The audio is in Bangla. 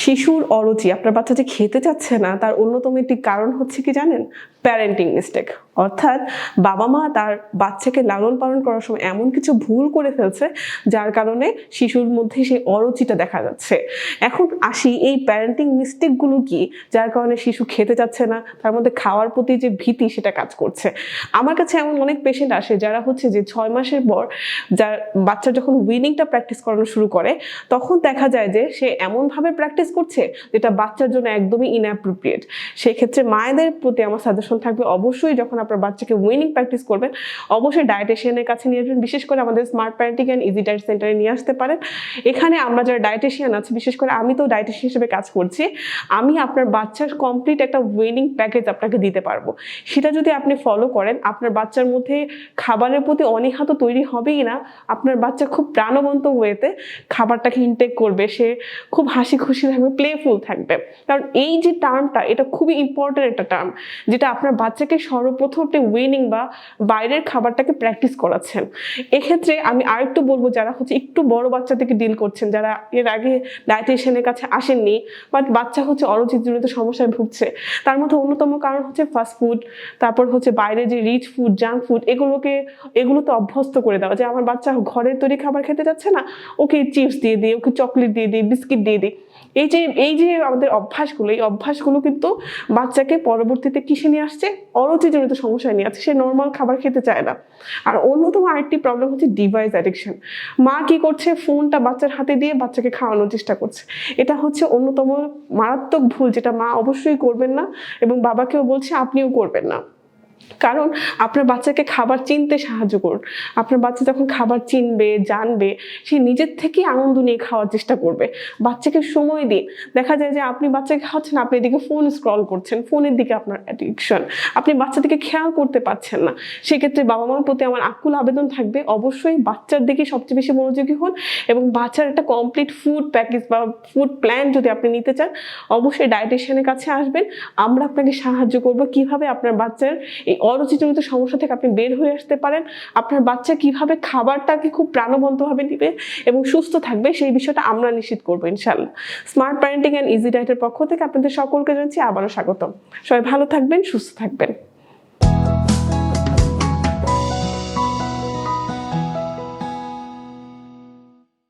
শিশুর অরুচি, আপনার বাচ্চা যে খেতে চাচ্ছে না, তার অন্যতম একটি কারণ হচ্ছে কি জানেন? প্যারেন্টিং মিস্টেক অর্থাৎ বাবা মা তার বাচ্চাকে লালন পালন করার সময় এমন কিছু ভুল করে ফেলছে, যার কারণে শিশুর মধ্যে সেই অরুচিটা দেখা যাচ্ছে। এখন আসি এই প্যারেন্টিং মিস্টেকগুলো কি, যার কারণে শিশু খেতে চাচ্ছে না, তার মধ্যে খাওয়ার প্রতি যে ভীতি সেটা কাজ করছে। আমার কাছে এমন অনেক পেশেন্ট আসে যারা হচ্ছে যে ছয় মাসের পর যার বাচ্চা যখন উইনিংটা প্র্যাকটিস করানো শুরু করে, তখন দেখা যায় যে সে এমনভাবে প্র্যাকটিস করছে যেটা বাচ্চার জন্য একদমই ইনঅ্যাপ্রোপ্রিয়েট সেক্ষেত্রে মায়েদের প্রতি আমার সাজেশন থাকবে অবশ্যই যখন আপনার বাচ্চাকে উইনিং প্র্যাকটিস করবেন, অবশ্যই ডায়েটিশিয়ানের কাছে নিয়ে আসবেন, বিশেষ করে আমাদের smart parenting and easy diet সেন্টারে নিয়ে আসতে পারেন। এখানে আমরা যারা ডায়েটিশিয়ান আছে, বিশেষ করে আমি তো ডায়েটিশিয়ান হিসেবে কাজ করছি, আমি আপনার বাচ্চার কমপ্লিট একটা উইনিং প্যাকেজ আপনাকে দিতে পারব। সেটা যদি আপনি ফলো করেন, আপনার বাচ্চার মধ্যে খাবারের প্রতি অনীহা তো তৈরি হবেই না, আপনার বাচ্চা খুব প্রাণবন্ত ওয়েতে খাবারটাকে ইনটেক করবে, সে খুব হাসি খুশি থাকবে প্লেফুল থাকবে। কারণ এই যে টার্মটা, এটা খুবই ইম্পর্টেন্ট একটা টার্ম, যেটা আপনার বাচ্চাকে সর্বপ্রথম আপনি উইনিং বা বাইরের খাবারটাকে প্র্যাকটিস করাচ্ছেন। এক্ষেত্রে আমি আরেকটু বলব, যারা হচ্ছে একটু বড় বাচ্চা থেকে ডিল করছেন, যারা এর আগে ডায়েটিশিয়ানের কাছে আসেননি বাট বাচ্চা হচ্ছে অরুচিজনিত সমস্যায় ভুগছে, তার মধ্যে অন্যতম কারণ হচ্ছে ফাস্ট ফুড তারপর হচ্ছে বাইরে যে রিচ ফুড জাঙ্ক ফুড এগুলোকে, এগুলোতে অভ্যস্ত করে দেওয়া। যে আমার বাচ্চা ঘরের তৈরি খাবার খেতে যাচ্ছে না, ওকে চিপস দিয়ে দিই, ওকে চকলেট দিয়ে দিই বিস্কিট দিয়ে দিই। এই যে, এই যে আমাদের অভ্যাসগুলো, এই অভ্যাসগুলো কিন্তু বাচ্চাকে পরবর্তীতে কিসে নিয়ে আসছে? অরুচিজনিত সমস্যায় নিয়ে আসছে। সে নর্মাল খাবার খেতে চায় না। আর অন্যতম আরেকটি প্রবলেম হচ্ছে ডিভাইস অ্যাডিকশন মা কি করছে? ফোনটা বাচ্চার হাতে দিয়ে বাচ্চাকে খাওয়ানোর চেষ্টা করছে। এটা হচ্ছে অন্যতম মারাত্মক ভুল যেটা মা অবশ্যই করবেন না এবং বাবাকেও বলছে আপনিও করবেন না। কারণ আপনার বাচ্চাকে খাবার চিনতে সাহায্য করুন। আপনার বাচ্চা যখন খাবার চিনবে, জানবে, সে নিজের থেকেই আনন্দ নিয়ে খাওয়ার চেষ্টা করবে। বাচ্চাকে সময় দিন। দেখা যায় যে আপনি বাচ্চাকে খাওয়াচ্ছেন, আপনি এদিকে ফোন স্ক্রল করছেন, ফোনের দিকে আপনার অ্যাডিকশন আপনি বাচ্চা দিকে খেয়াল করতে পারছেন না। সেক্ষেত্রে বাবা মার প্রতি আমার আকুল আবেদন থাকবে। অবশ্যই বাচ্চার দিকে সবচেয়ে বেশি মনোযোগী হন এবং বাচ্চার একটা কমপ্লিট ফুড প্যাকেজ বা ফুড প্ল্যান যদি আপনি নিতে চান, অবশ্যই ডায়েটিশিয়ানের কাছে আসবেন। আমরা আপনাকে সাহায্য করব কীভাবে আপনার বাচ্চার এই অরুচিজনিত সমস্যা থেকে আপনি বের হয়ে আসতে পারেন। আপনার বাচ্চা কীভাবে খাবারটাকে খুব প্রাণবন্তভাবে নিবে এবং সুস্থ থাকবে সেই বিষয়টা আমরা নিশ্চিত করব ইনশাল্লাহ স্মার্ট প্যারেন্টিং অ্যান্ড ইজি ডায়েটের পক্ষ থেকে আপনাদের সকলকে জানাচ্ছি আবারও স্বাগতম। সবাই ভালো থাকবেন, সুস্থ থাকবেন।